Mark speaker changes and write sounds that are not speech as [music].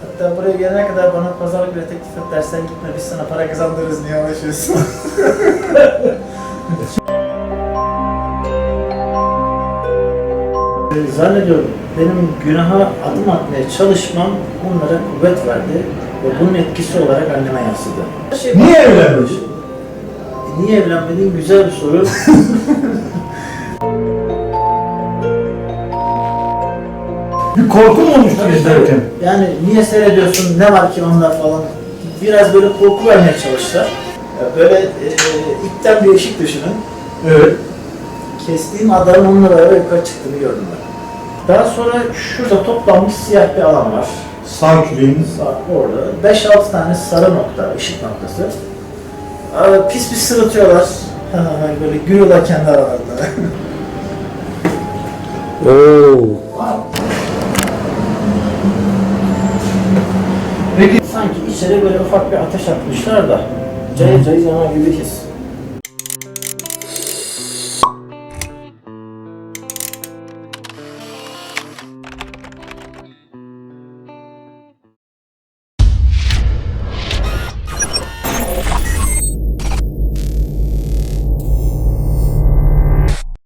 Speaker 1: Hatta buraya gelene kadar bana pazarlık bile teklif et dersen gitme biz sana para kazandırırız niye uğraşıyorsun? Ee, [laughs] Zannediyorum benim günaha adım atmaya çalışmam onlara kuvvet verdi ve bunun etkisi olarak anneme yansıdı.
Speaker 2: Niye evlenmedin?
Speaker 1: E, Niye evlenmedin? Güzel bir soru. [laughs]
Speaker 2: Bir korku mu olmuştu
Speaker 1: Tabii,
Speaker 2: izlerken?
Speaker 1: tabii. Yani niye seyrediyorsun, ne var ki onda falan. Biraz böyle korku vermeye çalıştılar. Ya Böyle e, ipten bir ışık düşünün.
Speaker 2: Evet.
Speaker 1: Kestiğim adanın onunla beraber yukarı çıktığını gördüm ben. Daha sonra şurada toplanmış siyah bir alan var.
Speaker 2: Sağ küreğiniz.
Speaker 1: Sağ orada. 5-6 tane sarı nokta, ışık noktası. Aa, pis pis sırıtıyorlar. böyle gülüyorlar kendi aralarında.
Speaker 3: Oo.
Speaker 2: Peki
Speaker 1: Sanki içeri böyle ufak bir ateş atmışlar da cayır cayır yanar gibi his.